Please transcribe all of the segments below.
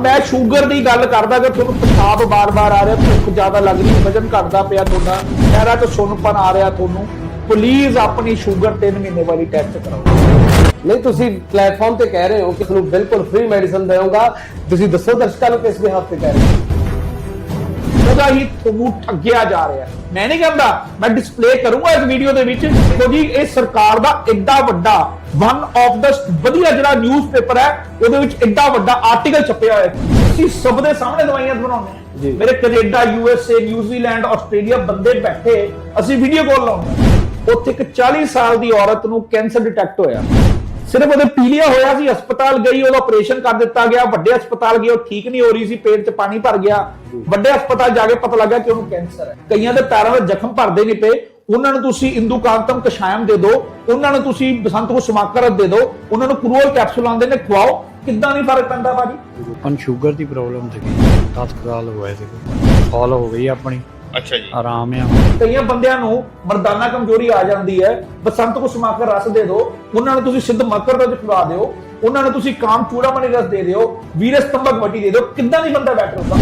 ਮੈਂ ਸ਼ੂਗਰ ਦੀ ਗੱਲ ਕਰਦਾ ਕਿ ਤੁਹਾਨੂੰ ਪਿਸ਼ਾਬ ਬਾਰ-ਬਾਰ ਆ ਰਿਹਾ, ਭੁੱਖ ਜ਼ਿਆਦਾ ਲੱਗ ਰਹੀ, ਵਜਨ ਘਟਦਾ ਪਿਆ ਤੁਹਾਡਾ। ਚਿਹਰਾ ਤੋਂ ਸੁੰਨਪਨ ਆ ਰਿਹਾ ਤੁਹਾਨੂੰ। ਪਲੀਜ਼ ਆਪਣੀ ਸ਼ੂਗਰ 3 ਮਹੀਨੇ ਵਾਲੀ ਟੈਸਟ ਕਰਾਓ। ਨਹੀਂ, ਤੁਸੀਂ ਪਲੇਟਫਾਰਮ ਤੇ ਕਹਿ ਰਹੇ ਹੋ ਕਿ ਤੁਹਾਨੂੰ ਬਿਲਕੁਲ ਫ੍ਰੀ ਮੈਡੀਸਨ ਦੇਵਾਂਗਾ ਤੁਸੀਂ ਦੱਸੋ ਦਰਸ਼ਕਾਂ ਨੂੰ ਕਿਸ ਬਿਹਾਫ ਤੇ ਕਹਿ ਰਹੇ ਹੋ? ਉਹਦਾ ਹੀ ਤੁਹਾਨੂੰ ਠੱਗਿਆ ਜਾ ਰਿਹਾ ਮੈਂ ਨਹੀਂ ਕਹਿੰਦਾ ਮੈਂ ਡਿਸਪਲੇ ਕਰੂੰਗਾ ਇਸ ਵੀਡੀਓ ਦੇ ਵਿੱਚ ਦੇਖੋ ਜੀ ਇਹ ਸਰਕਾਰ ਦਾ ਐਡਾ ਵੱਡਾ ਵਨ ਆਫ ਦਾ ਵਧੀਆ ਜਿਹੜਾ ਨਿਊਜ਼ਪੇਪਰ ਹੈ ਉਹਦੇ ਵਿੱਚ ਐਡਾ ਵੱਡਾ ਆਰਟੀਕਲ ਛਪਿਆ ਹੋਇਆ ਹੈ ਅਸੀਂ ਸਭ ਦੇ ਸਾਹਮਣੇ ਦਵਾਈਆਂ ਬਣਾਉਂਦੇ। ਮੇਰੇ Canada U S A New Zealand Australia ਬੰਦੇ ਬੈਠੇ ਅਸੀਂ ਵੀਡੀਓ ਕਾਲ ਲਾਉਂਦੇ। ਉੱਥੇ ਇੱਕ 40 ਸਾਲ ਦੀ ਔਰਤ ਨੂੰ ਕੈਂਸਰ ਡਿਟੈਕਟ ਹੋਇਆ ਸਿਰਫ ਉਹਦੇ ਪੀਲੀਆ ਹੋਇਆ ਸੀ, ਹਸਪਤਾਲ ਗਈ, ਉਹਦਾ ਆਪਰੇਸ਼ਨ ਕਰ ਦਿੱਤਾ ਗਿਆ, ਵੱਡੇ ਹਸਪਤਾਲ ਗਈ, ਉਹ ਠੀਕ ਨਹੀਂ ਹੋ ਰਹੀ ਸੀ, ਪੇਟ 'ਚ ਪਾਣੀ ਭਰ ਗਿਆ। ਵੱਡੇ ਹਸਪਤਾਲ ਜਾ ਕੇ ਪਤਾ ਲੱਗਾ ਕਿ ਉਹਨੂੰ ਕੈਂਸਰ ਹੈ। ਕਈਆਂ ਦੇ ਪੈਰਾਂ ਦੇ ਜ਼ਖਮ ਭਰਦੇ ਨਹੀਂ ਪਏ। ਉਹਨਾਂ ਨੂੰ ਤੁਸੀਂ ਇੰਦੂਕਾਂਤਮ ਕਸ਼ਾਇਮ ਦੇ ਦਿਓ, ਉਹਨਾਂ ਨੂੰ ਤੁਸੀਂ ਬਸੰਤ ਕੋ ਸਮਾਕਰਤ ਦੇ ਦਿਓ, ਉਹਨਾਂ ਨੂੰ ਕਰੂਅਲ ਕੈਪਸੂਲ ਆਉਂਦੇ ਨੇ, ਖਵਾਓ। ਕਿੱਦਾਂ ਨਹੀਂ ਫ਼ਰਕ ਪੈਂਦਾ ਬਾਜੀ ਅਨ ਸ਼ੂਗਰ ਦੀ ਪ੍ਰੋਬਲਮ ਸੀ 10 ਸਾਲ ਸੀ ਕਾਲ ਹੋ ਗਈ ਆਪਣੀ। ਅੱਛਾ ਜੀ। ਆਰਾਮ ਆ। ਕਈਆਂ ਬੰਦਿਆਂ ਨੂੰ ਮਰਦਾਨਾ ਕਮਜ਼ੋਰੀ ਆ ਜਾਂਦੀ ਹੈ ਬਸੰਤ ਕੋ ਸਮਾਕਰ ਰਸ ਦੇ ਦਿਓ ਉਹਨਾਂ ਨੂੰ ਤੁਸੀਂ ਸਿੱਧ ਮਕਰ ਦਾ ਖਵਾ ਦਿਓ ਉਹਨਾਂ ਨੂੰ ਤੁਸੀਂ ਕਾਮ ਚੂੜਾਮਣੀ ਰਸ ਦੇ ਦਿਓ ਵੀਰ ਸਤੰਭਕ ਮਟੀ ਦੇ ਦਿਓ ਕਿੱਦਾਂ ਨਹੀਂ ਬੰਦਾ ਬੈਠ ਹੁੰਦਾ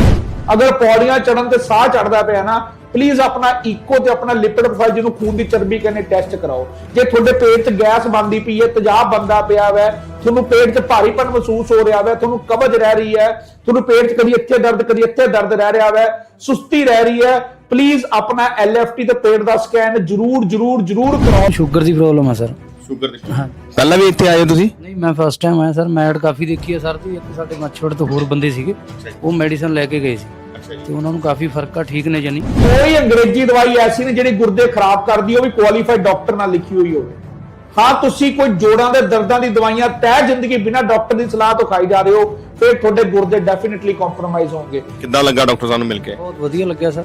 ਅਗਰ ਪੌੜੀਆਂ ਚੜਨ ਤੇ ਸਾਹ ਚੜਦਾ ਪਿਆ ਨਾ ਪਲੀਜ਼ ਆਪਣਾ ਈਕੋ ਤੇ ਆਪਣਾ ਲਿਪਿਡ ਪ੍ਰੋਫਾਈਲ ਜਿਹਨੂੰ ਖੂਨ ਦੀ ਚਰਬੀ ਕਹਿੰਦੇ ਟੈਸਟ ਕਰਾਓ। ਜੇ ਤੁਹਾਡੇ ਪੇਟ 'ਚ ਗੈਸ ਬਣਦੀ ਪਈ ਹੈ ਤੇਜ਼ਾਬ ਬੰਦਾ ਪਿਆ ਵੈ ਤੁਹਾਨੂੰ ਪੇਟ 'ਚ ਭਾਰੀਪਨ ਮਹਿਸੂਸ ਹੋ ਰਿਹਾ ਵੈ ਤੁਹਾਨੂੰ ਕਬਜ਼ ਰਹਿ ਰਹੀ ਹੈ ਤੁਹਾਨੂੰ ਪੇਟ 'ਚ ਕਦੀ ਇੱਥੇ ਦਰਦ ਕਦੀ ਇੱਥੇ ਦਰਦ ਰਹਿ ਰਿਹਾ ਵੈ ਸੁਸਤੀ ਰਹਿ ਰਹੀ ਹੈ ਪਲੀਜ਼ ਆਪਣਾ ਐਲਐਫਟੀ ਤੇ ਪੇਟ ਦਾ ਸਕੈਨ ਜਰੂਰ ਜਰੂਰ ਜਰੂਰ ਕਰਾਓ। ਸ਼ੂਗਰ ਦੀ ਪ੍ਰੋਬਲਮ ਹੈ ਸਰ ਸ਼ੂਗਰ ਦੀ ਹਾਂ। ਪਹਿਲਾਂ ਵੀ ਇੱਥੇ ਆਏ ਤੁਸੀਂ? ਨਹੀਂ ਮੈਂ ਫਸਟ ਟਾਈਮ ਆਇਆ ਸਰ ਮੈਡ ਕਾਫੀ ਦੇਖੀ ਹੈ ਸਰ ਦੀ ਇੱਕ ਸਾਡੇ ਮੱਛੜ ਤੋਂ ਹੋਰ ਬੰਦੇ ਸੀਗੇ। ਉਹ ਮੈਡੀਸਨ ਲੈ ਕੇ ਗਏ ਸੀ। ਤੇ ਉਹਨਾਂ ਨੂੰ ਕਾਫੀ ਫ਼ਰਕ ਆ ਠੀਕ ਨੇ ਜਾਨੀ ਕੋਈ ਅੰਗਰੇਜ਼ੀ ਦਵਾਈ ਐਸੀ ਨਹੀਂ ਜਿਹੜੀ ਗੁਰਦੇ ਖਰਾਬ ਕਰਦੀ ਹੋਵੇ ਕੁਆਲੀਫਾਈਡ ਡਾਕਟਰ ਨਾਲ ਲਿਖੀ ਹੋਈ ਹੋਵੇ। ਹਾਂ ਤੁਸੀਂ ਕੋਈ ਜੋੜਾਂ ਦੇ ਦਰਦਾਂ ਦੀ ਦਵਾਈਆਂ ਤੈਅ ਜ਼ਿੰਦਗੀ ਬਿਨਾਂ ਡਾਕਟਰ ਦੀ ਸਲਾਹ ਤੋਂ ਖਾਈ ਜਾ ਰਹੇ ਹੋ ਫਿਰ ਤੁਹਾਡੇ ਗੁਰਦੇ ਡੈਫੀਨਿਟਲੀ ਕੰਪਰੋਮਾਈਜ਼ ਹੋਣਗੇ। ਕਿੱਦਾਂ ਲੱਗਾ ਡਾਕਟਰ ਸਾਨੂੰ ਮਿਲ ਕੇ? ਬਹੁਤ ਵਧੀਆ ਲੱਗਿਆ ਸਰ।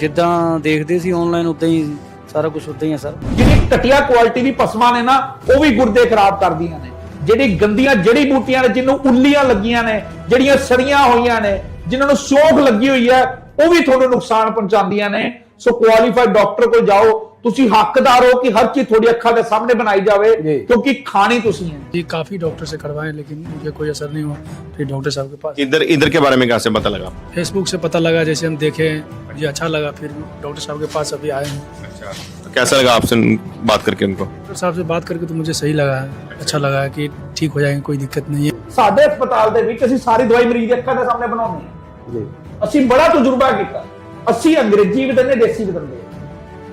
ਜਿੱਦਾਂ ਦੇਖਦੇ ਸੀ ਆਨਲਾਈਨ ਉਦਾਂ ਹੀ ਸਾਰਾ ਕੁਝ ਉਦਾਂ ਹੀ ਹੈ ਸਰ। ਜਿਹੜੀ ਘਟੀਆ ਕੁਆਲਿਟੀ ਦੀ ਪਸਮਾਂ ਨੇ ਨਾ ਉਹ ਵੀ ਗੁਰਦੇ ਖਰਾਬ ਕਰਦੀਆਂ ਨੇ। ਜਿਹੜੀ ਗੰਦੀਆਂ ਜੜੀ ਬੂਟੀਆਂ ਨੇ ਜਿਹਨੂੰ ਉੱਲੀਆਂ ਲੱਗੀਆਂ ਨੇ ਜਿਹੜੀਆਂ ਸੜੀਆਂ ਹੋਈਆਂ ਨੇ ਜਿਨ੍ਹਾਂ ਨੂੰ ਸੋਖ ਲੱਗੀ ਹੋਈ ਹੈ ਉਹ ਵੀ ਤੁਹਾਨੂੰ ਨੁਕਸਾਨ ਪਹੁੰਚਾਉਂਦੀਆਂ ਨੇ ਸੋ ਕੁਆਲੀਫਾਈਡ ਡਾਕਟਰ ਕੋਲ ਜਾਓ ਤੁਸੀਂ ਹੱਕਦਾਰ ਹੋ ਕਿ ਹਰ ਚੀਜ਼ ਤੁਹਾਡੀ ਅੱਖਾਂ ਦੇ ਸਾਹਮਣੇ ਬਣਾਈ ਜਾਵੇ ਜੀ। ਕਿਉਂਕਿ ਖਾਣੀ ਤੁਸੀਂ ਹੈ जी काफ़ी डॉक्टर से करवाए लेकिन मुझे कोई असर नहीं हुआ फिर डॉक्टर साहब के पास इधर इधर के बारे में कैसे पता लगा फेसबुक से पता लगा जैसे हम देखे मुझे अच्छा लगा फिर डॉक्टर साहब के पास अभी आए हैं अच्छा तो कैसा लगा आपसे बात करके उनको डॉक्टर साहब से बात करके तो मुझे सही लगा है अच्छा लगा है कि ठीक हो जाएंगे कोई दिक्कत नहीं है ਸਾਡੇ ਹਸਪਤਾਲ ਦੇ ਵਿੱਚ ਅਸੀਂ ਸਾਰੀ ਦਵਾਈ ਮਰੀਜ਼ ਦੇ ਅੱਖਾਂ ਦੇ ਸਾਹਮਣੇ ਬਣਾਉਂਦੇ ਹਾਂ ਜੀ। ਅਸੀਂ ਬੜਾ ਤਜਰਬਾ ਕੀਤਾ। ਅਸੀਂ ਅੰਗਰੇਜ਼ੀ ਵੀ ਦਿੰਦੇ, ਦੇਸੀ ਵੀ ਦਿੰਦੇ।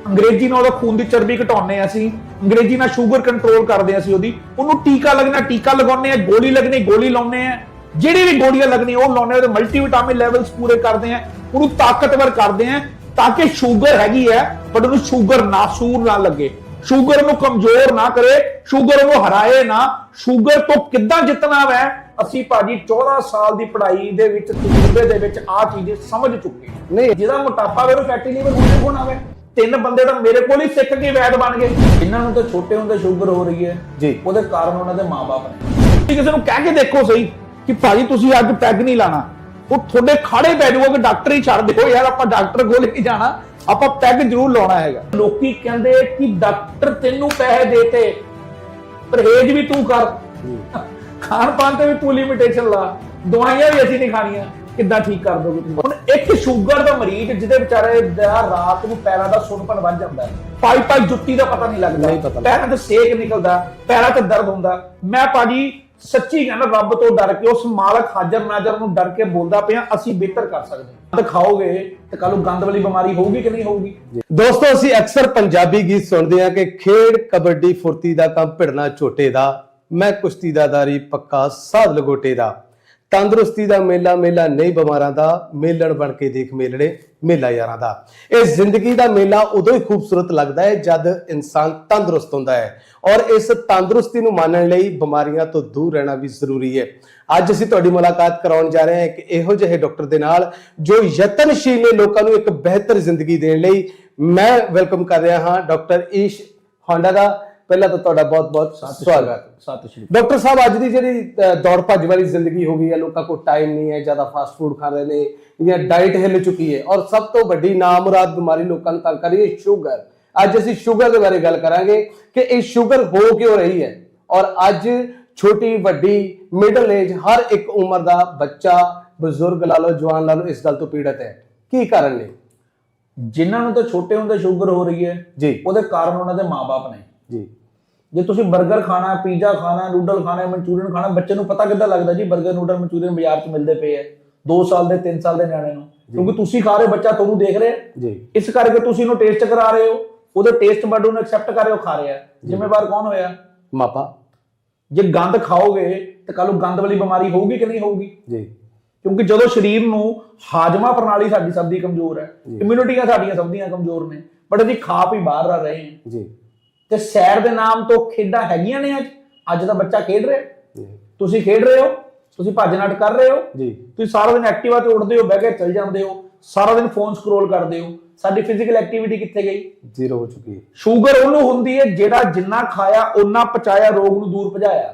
ਅੰਗਰੇਜ਼ੀ ਨਾਲ ਉਹਦਾ ਖੂਨ ਦੀ ਚਰਬੀ ਘਟਾਉਂਦੇ ਹਾਂ ਅਸੀਂ। ਅੰਗਰੇਜ਼ੀ ਨਾਲ ਸ਼ੂਗਰ ਕੰਟਰੋਲ ਕਰਦੇ ਹਾਂ ਅਸੀਂ ਉਹਦੀ। ਉਹਨੂੰ ਟੀਕਾ ਲੱਗਣਾ, ਟੀਕਾ ਲਗਾਉਂਦੇ ਆ ਗੋਲੀ ਲੱਗਣੀ, ਗੋਲੀ ਲਾਉਂਦੇ ਆ ਜਿਹੜੀ ਵੀ ਗੋਲੀਆਂ ਲੱਗਣੀਆਂ, ਉਹ ਲਾਉਂਦੇ ਆ ਉਹਦੇ ਮਲਟੀਵਿਟਾਮਿਨ ਲੈਵਲਸ ਪੂਰੇ ਕਰਦੇ ਆ ਉਹਨੂੰ ਤਾਕਤਵਰ ਕਰਦੇ ਆ ਤਾਂ ਕਿ ਸ਼ੂਗਰ ਹੈਗੀ ਹੈ ਪਰ ਉਹਨੂੰ ਸ਼ੂਗਰ ਨਾਸੂਰ ਨਾ ਲੱਗੇ। ਸ਼ੂਗਰ ਨੂੰ ਕਮਜ਼ੋਰ ਨਾ ਕਰੇ, ਸ਼ੂਗਰ ਨੂੰ ਹਰਾਏ ਨਾ। ਸ਼ੂਗਰ ਤੋਂ ਕਿੱਦਾਂ ਜਿੱਤਣਾ ਵੈ? ਅਸੀਂ ਭਾਜੀ 14 ਸਾਲ ਦੀ ਪੜ੍ਹਾਈ ਦੇ ਵਿੱਚ ਤਜਰਬੇ ਦੇ ਵਿੱਚ ਆ ਚੀਜ਼ ਸਮਝ ਚੁੱਕੇ ਹਾਂ। ਨਹੀਂ। ਜਿਹਦਾ ਮੋਟਾਪਾ ਵੇ ਫੈਟੀ ਲੀਵਰ ਹੋਣੇ ਹੋਣਾ ਵੇ ਤਿੰਨ ਬੰਦੇ ਤਾਂ ਮੇਰੇ ਕੋਲ ਹੀ ਸਿੱਖ ਕੇ ਵੈਦ ਬਣ ਗਏ। ਇਹਨਾਂ ਨੂੰ ਤਾਂ ਛੋਟੇ ਹੁੰਦੇ ਸ਼ੂਗਰ ਹੋ ਰਹੀ ਹੈ ਜੀ। ਉਹਦੇ ਕਾਰਨ ਉਹਨਾਂ ਦੇ ਮਾਪੇ ਨੇ। ਤੁਸੀਂ ਕਿਸੇ ਨੂੰ ਕਹਿ ਕੇ ਦੇਖੋ ਸਹੀ ਕਿ ਭਾਜੀ ਤੁਸੀਂ ਅੱਜ ਪੈਗ ਨਹੀਂ ਲਾਣਾ। ਉਹ ਤੁਹਾਡੇ ਖਾੜੇ ਪੈ ਜਾਊਗਾ ਕਿ ਡਾਕਟਰ ਹੀ ਛੱਡ ਦਿਓ ਯਾਰ ਆਪਾਂ ਡਾਕਟਰ ਕੋਲ ਨਹੀਂ ਜਾਣਾ। ਆਪਾਂ ਪੈਗ ਜ਼ਰੂਰ ਲਾਉਣਾ ਹੈਗਾ। ਲੋਕੀ ਕਹਿੰਦੇ ਕਿ ਡਾਕਟਰ ਤੈਨੂੰ ਪੈਸੇ ਦੇਤੇ ਪਰਹੇਜ ਵੀ ਤੂੰ ਕਰ। ਖਾਣ ਪਾਣ ਤੇ ਵੀ ਤੂੰ ਲਿਮਿਟੇਸ਼ਨ ਲਾ। ਦਵਾਈਆਂ ਵੀ ਅਸੀਂ ਨਹੀਂ ਖਾਣੀਆਂ। ਕਿੱਦਾਂ ਠੀਕ ਕਰ ਦੋਗੇ ਤੁਸੀਂ? ਹੁਣ ਇੱਕ ਸ਼ੂਗਰ ਦਾ ਮਰੀਜ਼ ਜਿਹਦੇ ਵਿਚਾਰੇ ਦਾ ਰਾਤ ਨੂੰ ਪੈਰਾਂ ਦਾ ਸੁੰਨਪਨ ਵੱਜ ਜਾਂਦਾ। ਪਾਈ ਪਾਈ ਜੁੱਤੀ ਦਾ ਪਤਾ ਨਹੀਂ ਲੱਗਦਾ। ਪੈਰਾਂ ਤੇ ਸੇਕ ਨਿਕਲਦਾ ਪੈਰਾਂ ਤੇ ਦਰਦ ਹੁੰਦਾ। ਮੈਂ ਭਾਜੀ ਸੱਚੀ ਕਹਿੰਦਾ ਰੱਬ ਤੋਂ ਡਰ ਕੇ ਉਸ ਮਾਲਕ ਹਾਜ਼ਰ ਨਾਜ਼ਰ ਨੂੰ ਡਰ ਕੇ ਬੋਲਦਾ ਪਿਆ ਅਸੀਂ ਬਿਹਤਰ ਕਰ ਸਕਦੇ ਹਾਂ। ਤੇ ਖਾਓਗੇ ਤੇ ਕੱਲ ਨੂੰ ਗੰਦ ਵਾਲੀ ਬਿਮਾਰੀ ਹੋਊਗੀ ਕਿ ਨਹੀਂ ਹੋਊਗੀ? ਦੋਸਤੋ ਅਸੀਂ ਅਕਸਰ ਪੰਜਾਬੀ ਗੀਤ ਸੁਣਦੇ ਹਾਂ ਕਿ ਖੇਡ ਕਬੱਡੀ ਫੁਰਤੀ ਦਾ ਕੰਮ ਭਿੜਨਾ ਝੋਟੇ ਦਾ ਮੈਂ ਕੁਸ਼ਤੀ ਦਾ ਦਾਰੀ ਪੱਕਾ ਸਾਧ ਲਗੋਟੇ ਦਾ। ਤੰਦਰੁਸਤੀ ਦਾ ਮੇਲਾ ਮੇਲਾ ਨਹੀਂ ਬਿਮਾਰਾਂ ਦਾ। ਮੇਲਣ ਬਣ ਕੇ ਦੇਖ ਮੇਲਣੇ, ਮੇਲਾ ਯਾਰਾਂ ਦਾ। ਇਹ ਜ਼ਿੰਦਗੀ ਦਾ ਮੇਲਾ ਉਦੋਂ ਹੀ ਖੂਬਸੂਰਤ ਲੱਗਦਾ ਹੈ ਜਦ ਇਨਸਾਨ ਤੰਦਰੁਸਤ ਹੁੰਦਾ ਹੈ। ਔਰ ਇਸ ਤੰਦਰੁਸਤੀ ਨੂੰ ਮਾਣਨ ਲਈ ਬਿਮਾਰੀਆਂ ਤੋਂ ਦੂਰ ਰਹਿਣਾ ਵੀ ਜ਼ਰੂਰੀ ਹੈ। ਅੱਜ ਅਸੀਂ ਤੁਹਾਡੀ ਮੁਲਾਕਾਤ ਕਰਾਉਣ ਜਾ ਰਹੇ ਹਾਂ ਇੱਕ ਇਹੋ ਜਿਹੇ ਡਾਕਟਰ ਦੇ ਨਾਲ, ਜੋ ਯਤਨਸ਼ੀਲ ਨੇ ਲੋਕਾਂ ਨੂੰ ਇੱਕ ਬਿਹਤਰ ਜ਼ਿੰਦਗੀ ਦੇਣ ਲਈ। ਮੈਂ ਵੈਲਕਮ ਕਰ ਰਿਹਾ ਹਾਂ ਡਾਕਟਰ ਈਸ਼ ਹੋਂਡਾ ਦਾ। ਪਹਿਲਾਂ ਤਾਂ ਤੁਹਾਡਾ ਬਹੁਤ-ਬਹੁਤ ਸਵਾਗਤ। ਸਤਿ ਸ਼੍ਰੀ ਡਾਕਟਰ ਸਾਹਿਬ ਅੱਜ ਦੀ ਜਿਹੜੀ ਦੌੜ ਭੱਜ ਵਾਲੀ ਜ਼ਿੰਦਗੀ ਹੋ ਗਈ ਹੈ ਲੋਕਾਂ ਕੋਲ ਟਾਈਮ ਨਹੀਂ ਹੈ ਜ਼ਿਆਦਾ ਫਾਸਟ ਫੂਡ ਖਾ ਰਹੇ ਨੇ ਜਾਂ ਡਾਈਟ ਹਿੱਲ ਚੁੱਕੀ ਹੈ ਔਰ ਸਭ ਤੋਂ ਵੱਡੀ ਨਾਮੁਰਾਦ ਬਿਮਾਰੀ ਲੋਕਾਂ ਨੂੰ ਤੰਗ ਕਰ ਰਹੀ ਹੈ ਸ਼ੂਗਰ ਅੱਜ ਅਸੀਂ ਸ਼ੂਗਰ ਦੇ ਬਾਰੇ ਗੱਲ ਕਰਾਂਗੇ ਕਿ ਇਹ ਸ਼ੂਗਰ ਹੋ ਕਿਉਂ ਰਹੀ ਹੈ ਔਰ ਅੱਜ ਛੋਟੀ ਵੱਡੀ ਮਿਡਲ ਏਜ ਹਰ ਇੱਕ ਉਮਰ ਦਾ ਬੱਚਾ ਬਜ਼ੁਰਗ ਲਾ ਲਓ ਜਵਾਨ ਲਾ ਲਓ ਇਸ ਗੱਲ ਤੋਂ ਪੀੜਤ ਹੈ। ਕੀ ਕਾਰਨ ਨੇ? ਜਿਨ੍ਹਾਂ ਨੂੰ ਤਾਂ ਛੋਟੇ ਹੁੰਦੇ ਸ਼ੂਗਰ ਹੋ ਰਹੀ ਹੈ ਜੀ। ਉਹਦੇ ਕਾਰਨ ਉਹਨਾਂ ਦੇ ਮਾਪੇ ਨੇ। ਜੀ। ਜੇ ਤੁਸੀਂ 버ਗਰ ਖਾਣਾ ਪੀਜ਼ਾ ਖਾਣਾ ਨੂਡਲ ਖਾਣਾ ਮਨਚੂਰੀਅਨ ਖਾਣਾ ਬੱਚੇ ਨੂੰ ਪਤਾ ਕਿੱਦਾਂ ਲੱਗਦਾ ਜੀ 버ਗਰ ਨੂਡਲ ਮਨਚੂਰੀਅਨ ਬਾਜ਼ਾਰ 'ਚ ਮਿਲਦੇ ਪਏ ਐ 2 ਸਾਲ ਦੇ 3 ਸਾਲ ਦੇ ਨਿਆਣੇ ਨੂੰ। ਕਿਉਂਕਿ ਤੁਸੀਂ ਖਾ ਰਹੇ ਬੱਚਾ ਤੁਹਾਨੂੰ ਦੇਖ ਰਿਹਾ। ਜੀ। ਇਸ ਕਰਕੇ ਤੁਸੀਂ ਉਹਨੂੰ ਟੇਸਟ ਕਰਾ ਰਹੇ ਹੋ। ਉਹਦੇ ਟੇਸਟ ਬਡ ਉਹਨੂੰ ਐਕਸੈਪਟ ਕਰ ਰਹੇ ਹੋ ਖਾ ਰਿਹਾ। ਜ਼ਿੰਮੇਵਾਰ ਕੌਣ ਹੋਇਆ? ਮਾਪਾ। ਜੇ ਗੰਦ ਖਾਓਗੇ ਤਾਂ ਕੱਲ ਨੂੰ ਗੰਦ ਵਾਲੀ ਬਿਮਾਰੀ ਹੋਊਗੀ ਕਿ ਨਹੀਂ ਹੋਊਗੀ? ਜੀ। ਕਿਉਂਕਿ ਜਦੋਂ ਸਰੀਰ ਨੂੰ ਹਾਜਮਾ ਪ੍ਰਣਾਲੀ ਸਾਡੀ ਸਭ ਦੀ ਕਮਜ਼ੋਰ ਹੈ। ਇਮਿਊਨਿਟੀਆਂ ਸਾਡੀਆਂ ਸਭ ਦੀਆਂ ਕਮਜ਼ੋਰ ਨੇ। ਬਟ ਅਸੀਂ ਖਾ ਪੀ ਬਾਹਰ ਰਹਿ ਰਹੇ ਹਾਂ। ਜੀ। ਤੇ ਸੈਰ ਦੇ ਨਾਮ ਤੋਂ ਖੇਡਾਂ ਹੈਗੀਆਂ ਨੇ ਅੱਜ। ਅੱਜ ਦਾ ਬੱਚਾ ਖੇਡ ਰਿਹਾ। ਤੁਸੀਂ ਖੇਡ ਰਹੇ ਹੋ ਤੁਸੀਂ ਭੱਜ ਨੱਟ ਕਰ ਰਹੇ ਹੋ। ਜੀ। ਤੁਸੀਂ ਸਾਰਾ ਦਿਨ ਐਕਟਿਵਾ ਤੇ ਉੱਠਦੇ ਹੋ ਬਹਿ ਕੇ ਚੱਲ ਜਾਂਦੇ ਹੋ। ਸਾਰਾ ਦਿਨ ਫੋਨ ਸਕਰੋਲ ਕਰਦੇ ਹੋ। ਸਾਡੀ ਫਿਜ਼ੀਕਲ ਐਕਟੀਵਿਟੀ ਕਿੱਥੇ ਗਈ? ਜ਼ੀਰੋ ਹੋ ਚੁੱਕੀ ਹੈ। ਸ਼ੂਗਰ ਉਹਨੂੰ ਹੁੰਦੀ ਹੈ ਜਿਹੜਾ ਜਿੰਨਾ ਖਾਇਆ ਉਹਨਾਂ ਪਚਾਇਆ ਰੋਗ ਨੂੰ ਦੂਰ ਭਜਾਇਆ।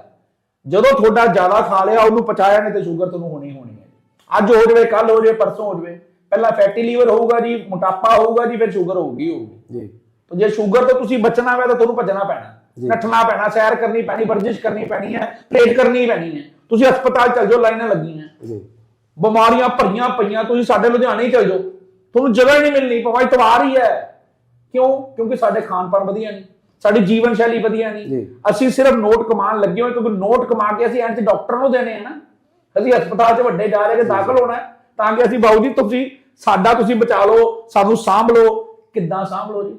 ਜਦੋਂ ਤੁਹਾਡਾ ਜ਼ਿਆਦਾ ਖਾ ਲਿਆ ਉਹਨੂੰ ਪਚਾਇਆ ਨਹੀਂ ਤੇ ਸ਼ੂਗਰ ਤੁਹਾਨੂੰ ਹੋਣੀ ਹੋਣੀ ਹੈ। ਅੱਜ ਹੋ ਜਾਵੇ ਕੱਲ ਹੋ ਜਾਵੇ ਪਰਸੋਂ ਹੋ ਜਾਵੇ। ਪਹਿਲਾਂ ਫੈਟੀ ਲੀਵਰ ਹੋਊਗਾ ਜੀ ਮੋਟਾਪਾ ਹੋਊਗਾ ਜੀ ਫਿਰ ਸ਼ੂਗਰ ਹੋਊਗੀ ਹੋਊਗੀ। ਜੀ। ਜੇ ਸ਼ੂਗਰ ਤੋਂ ਤੁਸੀਂ ਬਚਣਾ ਹੋਵੇ ਤਾਂ ਤੁਹਾਨੂੰ ਭੱਜਣਾ ਪੈਣਾ। ਨੱਠਣਾ ਪੈਣਾ ਸੈਰ ਕਰਨੀ ਪੈਣੀ ਵਰਜਿਸ਼ ਕਰਨੀ ਪੈਣੀ ਹੈ ਪ੍ਰੇਡ ਕਰਨੀ ਪੈਣੀ ਹੈ। ਤੁਸੀਂ ਹਸਪਤਾਲ ਚੱਲ ਜਾਓ ਲਾਈਨਾਂ ਲੱਗੀਆਂ। ਜੀ। ਬਿਮਾਰੀਆਂ ਭਰੀਆਂ ਪਈਆਂ ਤੁਸੀਂ ਸਾਡੇ ਲੁਧਿਆਣੇ ਹੀ ਚੱਲ ਜਾਓ। ਤੁਹਾਨੂੰ ਜਗ੍ਹਾ ਹੀ ਨਹੀਂ ਮਿਲਣੀ ਪਵਾਈ ਤਵਾਰ ਹੀ ਹੈ। ਕਿਉਂ? ਕਿਉਂਕਿ ਸਾਡੇ ਖਾਣ ਪਾਣ ਵਧੀਆ ਨਹੀਂ ਸਾਡੀ ਜੀਵਨ ਸ਼ੈਲੀ ਵਧੀਆ ਨਹੀਂ। ਅਸੀਂ ਸਿਰਫ ਨੋਟ ਕਮਾਉਣ ਲੱਗੇ ਹੋਏ ਕਿਉਂਕਿ ਨੋਟ ਕਮਾ ਕੇ ਅਸੀਂ ਐਂਚ ਡਾਕਟਰ ਨੂੰ ਦੇਣੇ ਆ ਨਾ। ਅਸੀਂ ਹਸਪਤਾਲ 'ਚ ਵੱਡੇ ਜਾ ਰਹੇ ਕਿ ਦਾਖਲ ਹੋਣਾ ਹੈ, ਤਾਂ ਕਿ ਅਸੀਂ ਬਾਊ ਜੀ ਤੁਸੀਂ ਸਾਡਾ ਤੁਸੀਂ ਬਚਾ ਲਓ ਸਾਨੂੰ ਸਾਂਭ ਲਓ। ਕਿੱਦਾਂ ਸਾਂਭ ਲਓ ਜੀ?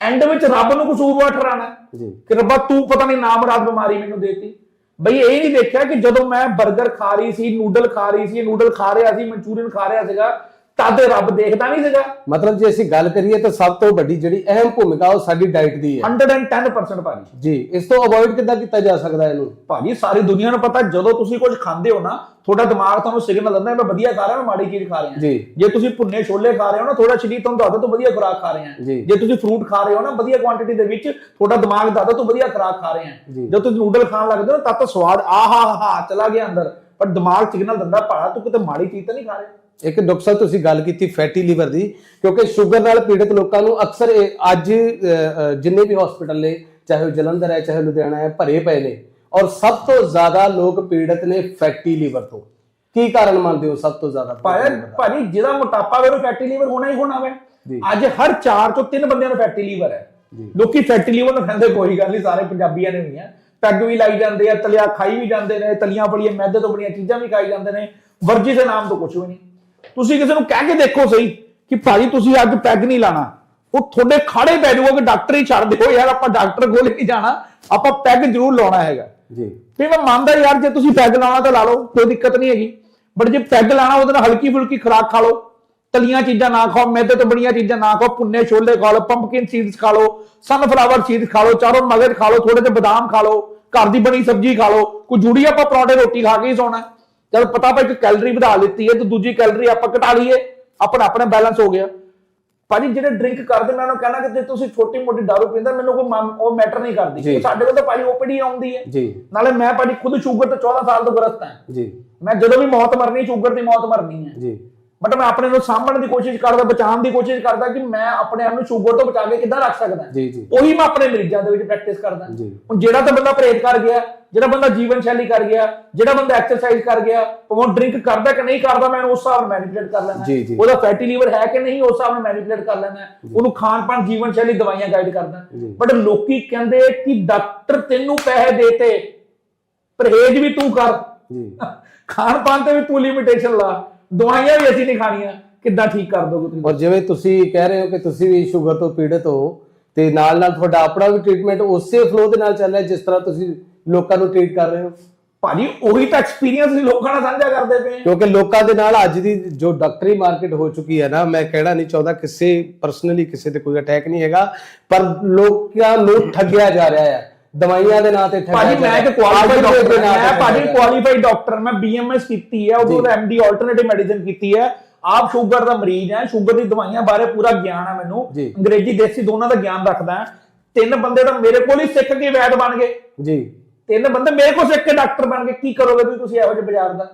ਐਂਡ ਵਿੱਚ ਰੱਬ ਨੂੰ ਕਸੂਰਵਾਰ ਠਹਿਰਾਣਾ ਜੀ। ਕਿ ਰੱਬਾ ਤੂੰ ਪਤਾ ਨਹੀਂ ਨਾਮ ਰਾਤ ਬਿਮਾਰੀ ਮੈਨੂੰ ਦੇਤੀ। ਬਈ ਇਹ ਨਹੀਂ ਦੇਖਿਆ ਕਿ ਜਦੋਂ ਮੈਂ 버ਗਰ ਖਾ ਰਹੀ ਸੀ ਨੂਡਲ ਖਾ ਰਹੀ ਸੀ ਨੂਡਲ ਖਾ ਰਿਹਾ ਸੀ ਮਨਚੂਰੀਅਨ ਖਾ ਰਿਹਾ ਸੀਗਾ ਤਦ ਰੱਬ ਦੇਖਦਾ ਨਹੀਂ ਸੀਗਾ। ਮਤਲਬ ਜੇ ਅਸੀਂ ਗੱਲ ਕਰੀਏ ਤਾਂ ਸਭ ਤੋਂ ਵੱਡੀ ਜਿਹੜੀ ਅਹਿਮ ਭੂਮਿਕਾ ਉਹ ਸਾਡੀ ਡਾਈਟ ਦੀ ਹੈ। 110% ਭਾਜੀ। ਜੀ ਇਸ ਤੋਂ ਅਵੋਇਡ ਕਿੱਦਾਂ ਕੀਤਾ ਜਾ ਸਕਦਾ ਹੈ ਇਹਨੂੰ? ਭਾਜੀ ਸਾਰੀ ਦੁਨੀਆ ਨੂੰ ਪਤਾ ਜਦੋਂ ਤੁਸੀਂ ਕੁਝ ਖਾਂਦੇ ਹੋ ਨਾ ਤੁਹਾਡਾ ਦਿਮਾਗ ਤੁਹਾਨੂੰ ਸਿਗਨਲ ਦਿੰਦਾ ਮੈਂ ਵਧੀਆ ਖਾ ਰਿਹਾ ਮੈਂ ਮਾੜੀ ਚੀਜ਼ ਖਾ ਰਿਹਾ ਜੀ। ਜੇ ਤੁਸੀਂ ਭੁੰਨੇ ਛੋਲੇ ਖਾ ਰਹੇ ਹੋ ਨਾ ਥੋੜਾ ਸਰੀਰ ਤੁਹਾਨੂੰ ਦੱਸਦਾ ਤੂੰ ਵਧੀਆ ਖੁਰਾਕ ਖਾ ਰਹੇ ਜੀ। ਤੁਸੀਂ ਫਰੂਟ ਖਾ ਰਹੇ ਹੋ ਨਾ ਵਧੀਆ ਕੁਆਂਟੀਟੀ ਦੇ ਵਿੱਚ ਤੁਹਾਡਾ ਦਿਮਾਗ ਦੱਸਦਾ ਤੂੰ ਵਧੀਆ ਖੁਰਾਕ ਖਾ ਰਹੇ ਜੀ। ਜਦੋਂ ਤੁਸੀਂ ਨੂਡਲ ਖਾਣ ਲੱਗਦੇ ਹੋ ਤਦ ਤਾਂ ਸਵਾਦ ਆਹਾ ਹਾ ਚਲਾ ਗਿਆ ਅੰਦਰ। ਪਰ ਦਿਮਾਗ ਸਿਗਨਲ ਦਿੰਦਾ ਭਾੜਾ ਤੂੰ ਕਿਤੇ ਮਾੜੀ ਚੀਜ਼ ਤਾਂ ਨਹੀਂ ਖਾ ਰਿਹਾ? ਇੱਕ ਡਾਕਟਰ ਸਾਹਿਬ ਤੁਸੀਂ ਗੱਲ ਕੀਤੀ ਫੈਟੀ ਲੀਵਰ ਦੀ ਕਿਉਂਕਿ ਸ਼ੂਗਰ ਨਾਲ ਪੀੜਤ ਲੋਕਾਂ ਨੂੰ ਅਕਸਰ ਇਹ ਅੱਜ ਜਿੰਨੇ ਵੀ ਹਸਪੀਟਲ ਨੇ ਚਾਹੇ ਉਹ ਜਲੰਧਰ ਹੈ ਚਾਹੇ ਲੁਧਿਆਣਾ ਹੈ ਭਰੇ ਪਏ ਨੇ। ਔਰ ਸਭ ਤੋਂ ਜ਼ਿਆਦਾ ਲੋਕ ਪੀੜਤ ਨੇ ਫੈਟੀ ਲੀਵਰ ਤੋਂ। ਕੀ ਕਾਰਨ ਮੰਨਦੇ ਹੋ ਸਭ ਤੋਂ ਜ਼ਿਆਦਾ ਭਾਜੀ ਜਿਹਦਾ ਮੋਟਾਪਾ ਵੇ ਉਹ ਫੈਟੀ ਲੀਵਰ ਹੋਣਾ ਹੀ ਹੋਣਾ ਵੇ। ਅੱਜ ਹਰ 4 ਤੋਂ 3 ਬੰਦਿਆਂ ਨੂੰ ਫੈਟੀ ਲੀਵਰ ਹੈ। ਲੋਕੀ ਫੈਟੀ ਲੀਵਰ ਨੂੰ ਕਹਿੰਦੇ ਕੋਈ ਗੱਲ ਨਹੀਂ ਸਾਰੇ ਪੰਜਾਬੀਆਂ ਨੇ ਆ। ਪੈਗ ਵੀ ਲਾਈ ਜਾਂਦੇ ਆ ਤਲਿਆ ਖਾਈ ਵੀ ਜਾਂਦੇ ਨੇ ਤਲੀਆਂ ਫਲੀਆਂ ਮੈਦੇ ਤੋਂ ਬਣੀਆਂ ਚੀਜ਼ਾਂ ਵੀ ਖਾਈ ਜਾਂਦੇ ਨੇ ਵਰਜੀ ਦੇ ਨਾਮ ਤੋਂ ਕੁਝ ਵੀ ਨਹੀਂ। ਤੁਸੀਂ ਕਿਸੇ ਨੂੰ ਕਹਿ ਕੇ ਦੇਖੋ ਸਹੀ ਕਿ ਭਾਜੀ ਤੁਸੀਂ ਅੱਜ ਪੈਗ ਨਹੀਂ ਲਾਣਾ। ਉਹ ਤੁਹਾਡੇ ਖਾੜੇ ਪੈ ਜਾਊਗਾ ਕਿ ਡਾਕਟਰ ਹੀ ਛੱਡ ਦਿਓ ਯਾਰ ਆਪਾਂ ਡਾਕਟਰ ਕੋਲ ਨਹੀਂ ਜਾਣਾ ਆਪਾਂ ਪੈਗ ਜ਼ਰੂਰ ਲਾਉਣਾ ਹੈਗਾ। ਜੀ। ਤੇ ਮੈਂ ਮੰਨਦਾ ਯਾਰ ਜੇ ਤੁਸੀਂ ਪੈਗ ਲਾਉਣਾ ਤਾਂ ਲਾ ਲਓ ਕੋਈ ਦਿੱਕਤ ਨਹੀਂ ਹੈਗੀ। ਬਟ ਜੇ ਪੈਗ ਲਾਣਾ ਉਹਦੇ ਨਾਲ ਹਲਕੀ ਫੁਲਕੀ ਖੁਰਾਕ ਖਾ ਲਓ ਤਲੀਆਂ ਚੀਜ਼ਾਂ ਨਾ ਖਾਓ ਮੈਦੇ ਤੋਂ ਬਣੀਆਂ ਚੀਜ਼ਾਂ ਨਾ ਖਾਓ ਪੁੰਨੇ ਛੋਲੇ ਖਾ ਲਓ ਪੰਪਕਿਨ ਸੀਡਸ ਖਾ ਲਓ ਸਨਫਲਾਵਰ ਸੀਡਸ ਖਾ ਲਓ ਚਾਰੋਂ ਮਗਜ਼ ਖਾ ਲਓ ਥੋੜੇ ਜਿਹੇ ਬਦਾਮ ਖਾ ਲਓ ਘਰ ਦੀ ਬਣੀ ਸਬਜ਼ੀ ਖਾ ਲਓ ਕੋਈ ਜੁੜੀ ਆਪਾਂ ਪਰੌਂਠੇ ਰੋਟੀ ਖਾ ਕੇ ਹੀ ਸੌਣਾ। ਜਦ ਪਤਾ ਪਾ ਇੱਕ ਕੈਲਰੀ ਵਧਾ ਲਿੱਤੀ ਹੈ ਤੇ ਦੂਜੀ ਕੈਲਰੀ ਆਪਾਂ ਘਟਾ ਲਈਏ ਆਪਣਾ ਆਪਣਾ ਬੈਲੈਂਸ ਹੋ ਗਿਆ। ਭਾਜੀ ਜਿਹੜੇ ਡਰਿੰਕ ਕਰਦੇ ਮੈਂ ਉਹਨੂੰ ਕਹਿਣਾ ਕਿ ਜੇ ਤੁਸੀਂ ਛੋਟੀ ਮੋਟੀ ਦਾਰੂ ਪੀਂਦਾ ਮੈਨੂੰ ਕੋਈ ਉਹ ਮੈਟਰ ਨਹੀਂ ਕਰਦੀ। ਸਾਡੇ ਕੋਲ ਤਾਂ ਭਾਜੀ ਓਪੀਡੀ ਆਉਂਦੀ ਹੈ। ਜੀ। ਨਾਲੇ ਮੈਂ ਭਾਜੀ ਖੁਦ ਸ਼ੂਗਰ ਤੋਂ 14 ਸਾਲ ਤੋਂ ਗ੍ਰਸਤ ਹਾਂ। ਜੀ। ਮੈਂ ਜਦੋਂ ਵੀ ਮੌਤ ਮਰਨੀ ਸ਼ੂਗਰ ਦੀ ਮੌਤ ਮਰਨੀ ਹੈ। ਜੀ। ਬਟ ਮੈਂ ਆਪਣੇ ਨੂੰ ਸਾਂਭਣ ਦੀ ਕੋਸ਼ਿਸ਼ ਕਰਦਾ ਬਚਾਉਣ ਦੀ ਕੋਸ਼ਿਸ਼ ਕਰਦਾ ਕਿ ਮੈਂ ਆਪਣੇ ਆਪ ਨੂੰ ਸ਼ੂਗਰ ਤੋਂ ਬਚਾ ਕੇ ਕਿੱਦਾਂ ਰੱਖ ਸਕਦਾ। ਜੀ ਜੀ। ਉਹੀ ਮੈਂ ਆਪਣੇ ਮਰੀਜ਼ਾਂ ਦੇ ਵਿੱਚ ਪ੍ਰੈਕਟਿਸ ਕਰਦਾ। ਹੁਣ ਜਿਹੜਾ ਤਾਂ ਬੰਦਾ ਪਰਹੇਜ਼ ਕਰ ਗਿਆ ਜਿਹੜਾ ਬੰਦਾ ਜੀਵਨ ਸ਼ੈਲੀ ਕਰ ਗਿਆ ਜਿਹੜਾ ਬੰਦਾ ਐਕਸਰਸਾਈਜ਼ ਕਰ ਗਿਆ ਉਹ ਡਰਿੰਕ ਕਰਦਾ ਕਿ ਨਹੀਂ ਕਰਦਾ ਮੈਂ ਉਸ ਹਿਸਾਬ ਨਾਲ ਮੈਨੀਪੂਲੇਟ ਕਰ ਲੈਣਾ। ਉਹਦਾ ਫੈਟੀ ਲੀਵਰ ਹੈ ਕਿ ਨਹੀਂ ਉਸ ਹਿਸਾਬ ਨਾਲ ਮੈਨੀਪੂਲੇਟ ਕਰ ਲੈਣਾ ਉਹਨੂੰ ਖਾਣ ਪਾਣ ਜੀਵਨ ਸ਼ੈਲੀ ਦਵਾਈਆਂ ਗਾਈਡ ਕਰਦਾ। ਬਟ ਲੋਕੀ ਕਹਿੰਦੇ ਕਿ ਡਾਕਟਰ ਤੈਨੂੰ ਪੈਸੇ ਦੇਤੇ ਪਰਹੇਜ਼ ਵੀ ਤੂੰ ਕਰ। ਜੀ। ਖਾਣ ਪਾਣ ਤੇ ਵੀ ਤੂੰ ਲਿਮਿਟੇਸ਼ਨ ਲਾ। ਦਵਾਈਆਂ ਵੀ ਅਸੀਂ ਨਹੀਂ ਖਾਣੀਆਂ। ਕਿੱਦਾਂ ਠੀਕ ਕਰ ਦੋਗੇ ਤੁਸੀਂ? ਔਰ ਜਿਵੇਂ ਤੁਸੀਂ ਕਹਿ ਰਹੇ ਹੋ ਕਿ ਤੁਸੀਂ ਵੀ ਸ਼ੂਗਰ ਤੋਂ ਪੀੜਤ ਹੋ ਤੇ ਨਾਲ ਨਾਲ ਤੁਹਾਡਾ ਆਪਣਾ ਵੀ ਟ੍ਰੀਟਮੈਂਟ ਉਸੇ ਫਲੋ ਦੇ ਨਾਲ ਚੱਲ ਰਿਹਾ ਜਿਸ ਤਰ੍ਹਾਂ ਤੁਸੀਂ ਲੋਕਾਂ ਨੂੰ ਟ੍ਰੀਟ ਕਰ ਰਹੇ ਹੋ। ਭਾਜੀ ਉਹੀ ਤਾਂ ਐਕਸਪੀਰੀਅੰਸ ਅਸੀਂ ਲੋਕਾਂ ਨਾਲ ਸਾਂਝਾ ਕਰਦੇ ਪਏ ਹਾਂ। ਕਿਉਂਕਿ ਲੋਕਾਂ ਦੇ ਨਾਲ ਅੱਜ ਦੀ ਜੋ ਡਾਕਟਰੀ ਮਾਰਕੀਟ ਹੋ ਚੁੱਕੀ ਹੈ ਨਾ ਮੈਂ ਕਹਿਣਾ ਨਹੀਂ ਚਾਹੁੰਦਾ ਕਿਸੇ ਪਰਸਨਲੀ ਕਿਸੇ ਤੇ ਕੋਈ ਅਟੈਕ ਨਹੀਂ ਹੈਗਾ ਪਰ ਲੋਕਾਂ ਨੂੰ ਠੱਗਿਆ ਜਾ ਰਿਹਾ ਹੈ। ਦਵਾਈਆਂ ਦੇ ਨਾਂ ਤੇ ਠੱਗਿਆ ਭਾਜੀ ਮੈਂ ਹੈ। ਕੁਆਲੀਫਾਈਡ ਡਾਕਟਰ ਤੇ ਮੈਂ ਭਾਜੀ। ਕੁਆਲੀਫਾਈਡ ਡਾਕਟਰ ਮੈਂ ਬੀਐਮਐਸ ਕੀਤੀ ਹੈ ਉਦੋਂ ਐਮਡੀ ਆਲਟਰਨੇਟਿਵ ਮੈਡੀਸਿਨ ਕੀਤੀ ਹੈ ਆਪ ਸ਼ੂਗਰ ਦਾ ਮਰੀਜ਼ ਹੈ ਸ਼ੂਗਰ ਦੀ ਦਵਾਈਆਂ ਬਾਰੇ ਪੂਰਾ ਗਿਆਨ ਹੈ ਮੈਨੂੰ। ਅੰਗਰੇਜ਼ੀ ਦੇਸੀ ਦੋਨਾਂ ਦਾ ਗਿਆਨ ਰੱਖਦਾ ਹਾਂ ਤਿੰਨ ਬੰਦੇ ਤਾਂ ਮੇਰੇ ਕੋਲ ਹੀ ਸਿੱਖ ਕੇ ਵੈਦ ਬਣ ਗਏ। ਜੀ। ਤਿੰਨ ਬੰਦੇ ਮੇਰੇ ਕੋਲ ਸਿੱਖ ਕੇ ਡਾਕਟਰ ਬਣ ਗਏ। ਕੀ ਕਰੋਗੇ ਤੁਸੀਂ ਇਹੋ ਜਿਹੇ ਬਾਜ਼ਾਰ ਦਾ?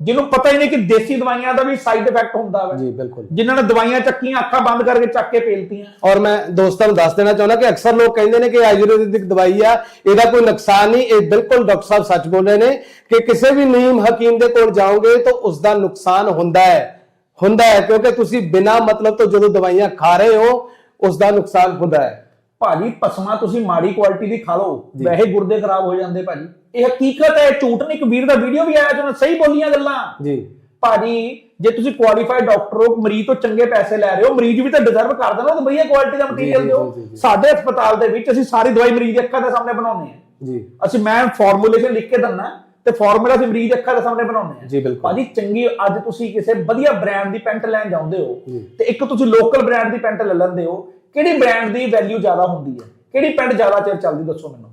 ਜਿਹਨੂੰ ਪਤਾ ਹੀ ਨਹੀਂ ਕਿ ਦੇਸੀ ਦਵਾਈਆਂ ਦਾ ਵੀ ਸਾਈਡ ਇਫੈਕਟ ਹੁੰਦਾ ਵਾ। ਜੀ ਬਿਲਕੁਲ। ਜਿਨ੍ਹਾਂ ਨੇ ਦਵਾਈਆਂ ਚੱਕੀਆਂ ਅੱਖਾਂ ਬੰਦ ਕਰਕੇ ਚੱਕ ਕੇ ਪੇਲਤੀਆਂ। ਔਰ ਮੈਂ ਦੋਸਤਾਂ ਨੂੰ ਦੱਸ ਦੇਣਾ ਚਾਹੁੰਦਾ ਕਿ ਅਕਸਰ ਲੋਕ ਕਹਿੰਦੇ ਨੇ ਕਿ ਆਯੁਰਵੈਦਿਕ ਦਵਾਈ ਆ ਇਹਦਾ ਕੋਈ ਨੁਕਸਾਨ ਨਹੀਂ ਇਹ ਬਿਲਕੁਲ ਡਾਕਟਰ ਸਾਹਿਬ ਸੱਚ ਬੋਲ ਰਹੇ ਨੇ ਕਿ ਕਿਸੇ ਵੀ ਨੀਮ ਹਕੀਮ ਦੇ ਕੋਲ ਜਾਓਗੇ ਤਾਂ ਉਸ ਦਾ ਨੁਕਸਾਨ ਹੁੰਦਾ ਹੈ। ਹੁੰਦਾ ਹੈ ਕਿਉਂਕਿ ਤੁਸੀਂ ਬਿਨਾਂ ਮਤਲਬ ਤੋਂ ਜਦੋਂ ਦਵਾਈਆਂ ਖਾ ਰਹੇ ਹੋ ਉਸ ਦਾ ਨੁਕਸਾਨ ਹੁੰਦਾ ਹੈ। ਭਾਜੀ ਪਸਮਾ ਤੁਸੀਂ ਮਾੜੀ ਕੁਆਲਿਟੀ ਦੀ ਖਾ ਲਓ ਵੈਸੇ ਗੁਰਦੇ ਖਰਾਬ ਹੋ ਜਾਂਦੇ ਭਾਜੀ। ਇਹ ਹਕੀਕਤ ਹੈ ਝੂਠ ਨਹੀਂ ਇੱਕ ਵੀਰ ਦਾ ਵੀਡੀਓ ਵੀ ਆਇਆ ਜਿਹਨੇ ਸਹੀ ਬੋਲੀਆਂ ਗੱਲਾਂ। ਜੀ। ਭਾਜੀ ਜੇ ਤੁਸੀਂ ਕੁਆਲੀਫਾਈਡ ਡਾਕਟਰ ਹੋ ਮਰੀਜ਼ ਤੋਂ ਚੰਗੇ ਪੈਸੇ ਲੈ ਰਹੇ ਹੋ ਮਰੀਜ਼ ਵੀ ਤਾਂ ਡਿਜ਼ਰਵ ਕਰਦਾ ਨਾ ਉਹ ਤਾਂ ਵਧੀਆ ਕੁਆਲਿਟੀ ਦਾ ਮਟੀਰੀਅਲ ਦਿਓ। ਸਾਡੇ ਹਸਪਤਾਲ ਦੇ ਵਿੱਚ ਅਸੀਂ ਸਾਰੀ ਦਵਾਈ ਮਰੀਜ਼ ਦੇ ਅੱਖਾਂ ਦੇ ਸਾਹਮਣੇ ਬਣਾਉਂਦੇ ਹਾਂ। ਜੀ। ਅਸੀਂ ਮੈਂ ਫਾਰਮੂਲੇਸ਼ਨ ਲਿਖ ਕੇ ਦਿੰਦਾ ਤੇ ਫਾਰਮੂਲਾ ਅਸੀਂ ਮਰੀਜ਼ ਅੱਖਾਂ ਦੇ ਸਾਹਮਣੇ ਬਣਾਉਂਦੇ ਹਾਂ। ਜੀ, ਬਿਲਕੁਲ। ਭਾਜੀ ਚੰਗੀ ਅੱਜ ਤੁਸੀਂ ਕਿਸੇ ਵਧੀਆ ਬ੍ਰਾਂਡ ਦੀ ਪੈਂਟ ਲੈਣ ਜਾਂਦੇ ਹੋ। ਤੇ ਇੱਕ ਤੁਸੀਂ ਲੋਕਲ ਬ੍ਰਾਂਡ ਦੀ ਪੈਂਟ ਲੈ ਲੈਂਦੇ ਹੋ ਕਿਹੜੀ ਬ੍ਰਾਂਡ ਦੀ ਵੈਲਿਊ ਜ਼ਿਆਦਾ ਹੁੰਦੀ ਹੈ? ਕਿਹੜੀ ਪੈਂਟ ਜ਼ਿਆਦਾ ਚਿਰ ਚੱਲਦੀ ਦੱਸੋ ਮੈਨੂੰ।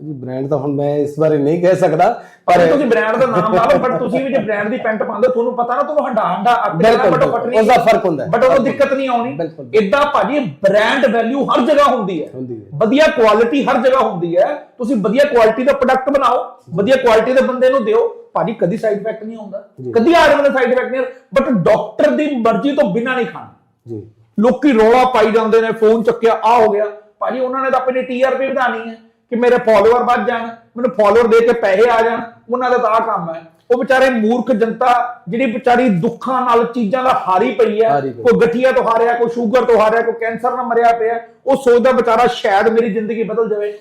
ਜੀ ਬ੍ਰਾਂਡ ਤਾਂ ਹੁਣ ਮੈਂ ਇਸ ਬਾਰੇ ਨਹੀਂ ਕਹਿ ਸਕਦਾ ਪਰ ਤੁਸੀਂ ਬ੍ਰਾਂਡ ਦਾ ਨਾਮ ਲਾ ਲਓ ਬਟ ਤੁਸੀਂ ਵੀ ਜੇ ਬ੍ਰਾਂਡ ਦੀ ਪੈਂਟ ਪਾਉਂਦੇ ਤੁਹਾਨੂੰ ਪਤਾ ਨਾ ਤੁਹਾਨੂੰ ਹੰਡਾ ਹੰਡਾ ਅੱਗ ਬਟ। ਫਟਣੀ ਉਸਦਾ ਫ਼ਰਕ ਹੁੰਦਾ। ਬਟ ਉਹਨੂੰ ਦਿੱਕਤ ਨਹੀਂ ਆਉਣੀ। ਇਦਾਂ ਭਾਜੀ ਬ੍ਰਾਂਡ ਵੈਲਿਊ ਹਰ ਜਗ੍ਹਾ ਹੁੰਦੀ ਹੈ। ਵਧੀਆ ਕੁਆਲਿਟੀ ਹਰ ਜਗ੍ਹਾ ਹੁੰਦੀ ਹੈ। ਤੁਸੀਂ ਵਧੀਆ ਕੁਆਲਿਟੀ ਦਾ ਪ੍ਰੋਡਕਟ ਬਣਾਓ ਵਧੀਆ ਕੁਆਲਿਟੀ ਦੇ ਬੰਦੇ ਨੂੰ ਦਿਓ। ਭਾਜੀ ਕਦੀ ਸਾਈਡ ਇਫੈਕਟ ਨਹੀਂ ਹੁੰਦਾ ਕਦੀ ਆਦਮੀ ਦਾ ਸਾਈਡ ਇਫੈਕਟ ਨਹੀਂ ਬਟ ਡਾਕਟਰ ਦੀ ਮਰਜ਼ੀ ਤੋਂ ਬਿਨਾਂ ਨਹੀਂ ਖਾਣਾ। ਜੀ। ਲੋਕੀ ਰੌਲਾ ਪਾਈ ਜਾਂਦੇ ਨੇ ਫੋਨ ਚੱਕਿਆ ਆ ਹੋ ਗਿਆ ਭਾਜੀ ਉਹਨਾਂ ਨੇ ਤਾਂ ਆਪਣੀ ਟੀਆਰਪੀ ਵਧਾਣੀ ਹੈ ਕਿ ਮੇਰੇ ਫਾਲੋਅਰ ਵੱਧ ਜਾਣ ਮੈਨੂੰ ਫਾਲੋਅਰ ਦੇ ਕੇ ਪੈਸੇ ਆ ਜਾਣ ਉਹਨਾਂ ਦਾ ਤਾਂ ਆਹ ਕੰਮ ਹੈ ਉਹ ਵਿਚਾਰੇ ਮੂਰਖ ਜਨਤਾ ਜਿਹੜੀ ਵਿਚਾਰੀ ਦੁੱਖਾਂ ਨਾਲ ਚੀਜ਼ਾਂ ਦਾ ਹਾਰੀ ਪਈ ਹੈ। ਕੋਈ ਗਠੀਆ ਤੋਂ ਹਾਰਿਆ ਕੋਈ ਸ਼ੂਗਰ ਤੋਂ ਹਾਰਿਆ ਕੋਈ ਕੈਂਸਰ ਨਾਲ ਮਰਿਆ ਪਿਆ ਉਹ ਸੋਚਦਾ ਵਿਚਾਰਾ ਸ਼ਾਇਦ ਮੇਰੀ ਜ਼ਿੰਦਗੀ ਬਦਲ ਜਾਵੇ।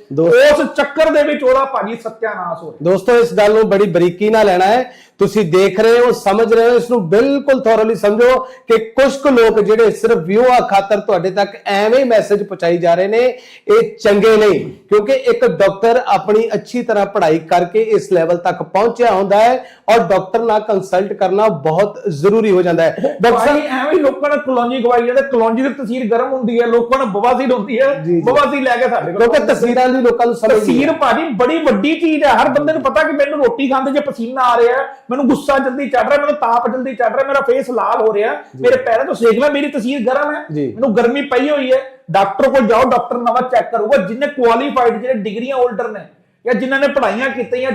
ਉਸ ਚੱਕਰ ਦੇ ਵਿੱਚ ਉਹਦਾ ਭਾਜੀ ਸਤਿਆਨਾਸ਼ ਹੋ ਰਿਹਾ ਦੋਸਤੋ ਇਸ ਗੱਲ ਨੂੰ ਬੜੀ ਬਰੀਕੀ ਨਾਲ ਲੈਣਾ ਹੈ। ਤੁਸੀਂ ਦੇਖ ਰਹੇ ਹੋ ਸਮਝ ਰਹੇ ਹੋ ਇਸ ਨੂੰ ਬਿਲਕੁਲ ਥੋਰਲੀ ਸਮਝੋ ਕਿ ਕੁਝ ਕੁ ਲੋਕ ਜਿਹੜੇ ਸਿਰਫ ਵਿਊਆ ਖਾਤਰ ਤੁਹਾਡੇ ਤੱਕ ਐਵੇਂ ਮੈਸੇਜ ਪਹੁੰਚਾਈ ਜਾ ਰਹੇ ਨੇ ਇਹ ਚੰਗੇ ਨਹੀਂ। ਕਿਉਂਕਿ ਇੱਕ ਡਾਕਟਰ ਆਪਣੀ ਅੱਛੀ ਤਰ੍ਹਾਂ ਪੜ੍ਹਾਈ ਕਰਕੇ ਇਸ ਲੈਵਲ ਤੱਕ ਪਹੁੰਚਿਆ ਹੁੰਦਾ ਹੈ ਔਰ ਡਾਕਟਰ ਨਾਲ ਕੰਸਲਟ ਕਰਨਾ ਬਹੁਤ ਜ਼ਰੂਰੀ ਹੋ ਜਾਂਦਾ ਹੈ। ਡਾਕਟਰ ਐਵੇਂ ਹੀ ਲੋਕਾਂ ਨੇ ਕਲੌਂਜੀ ਗਵਾਈ ਜਾਂਦੇ ਕਲੌਂਜੀ ਦੀ ਤਸੀਰ ਗਰਮ ਹੁੰਦੀ ਹੈ ਲੋਕਾਂ ਨੂੰ ਬਵਾਸੀਰ ਹੁੰਦੀ ਹੈ। ਬਵਾਸੀਰ ਲੈ ਕੇ ਸਾਡੇ ਕੋਲ। ਕਿਉਂਕਿ ਤਸਵੀਰਾਂ ਦੀ ਲੋਕਾਂ ਨੂੰ ਸਮਝ ਤਸੀਰ ਭਾਜੀ ਬੜੀ ਵੱਡੀ ਚੀਜ਼ ਹੈ। ਹਰ ਬੰਦੇ ਨੂੰ ਪਤਾ ਕਿ ਮੈਨੂੰ ਰੋਟੀ ਖਾਂਦੇ ਜੇ ਪਸੀਨਾ ਆ ਰਿਹਾ ਮੈਨੂੰ ਗੁੱਸਾ ਜਲਦੀ ਚੜ ਰਿਹਾ ਮੈਨੂੰ ਤਾਪ ਜਲਦੀ ਚੜ ਰਿਹਾ ਮੇਰਾ ਫੇਸ ਲਾਲ ਹੋ ਰਿਹਾ ਮੇਰੇ ਪੈਰਾਂ ਤੋਂ ਸੇਕ ਮੈਂ ਮੇਰੀ ਤਸੀਰ ਗਰਮ ਹੈ। ਮੈਨੂੰ ਗਰਮੀ ਪਈ ਹੋਈ ਹੈ। ਡਾਕਟਰ ਕੋਲ ਜਾਓ ਡਾਕਟਰ ਨਵਾਂ ਚੈੱਕ ਕਰੂਗਾ ਜਿੰਨੇ ਕੁਆਲੀਫਾਈਡ ਜਿਹੜੇ ਡਿਗਰੀਆਂ ਹੋਲਡਰ ਨੇ ਜਾਂ ਜਿਨ੍ਹਾਂ ਨੇ ਪੜ੍ਹਾਈਆਂ ਕੀਤੀਆਂ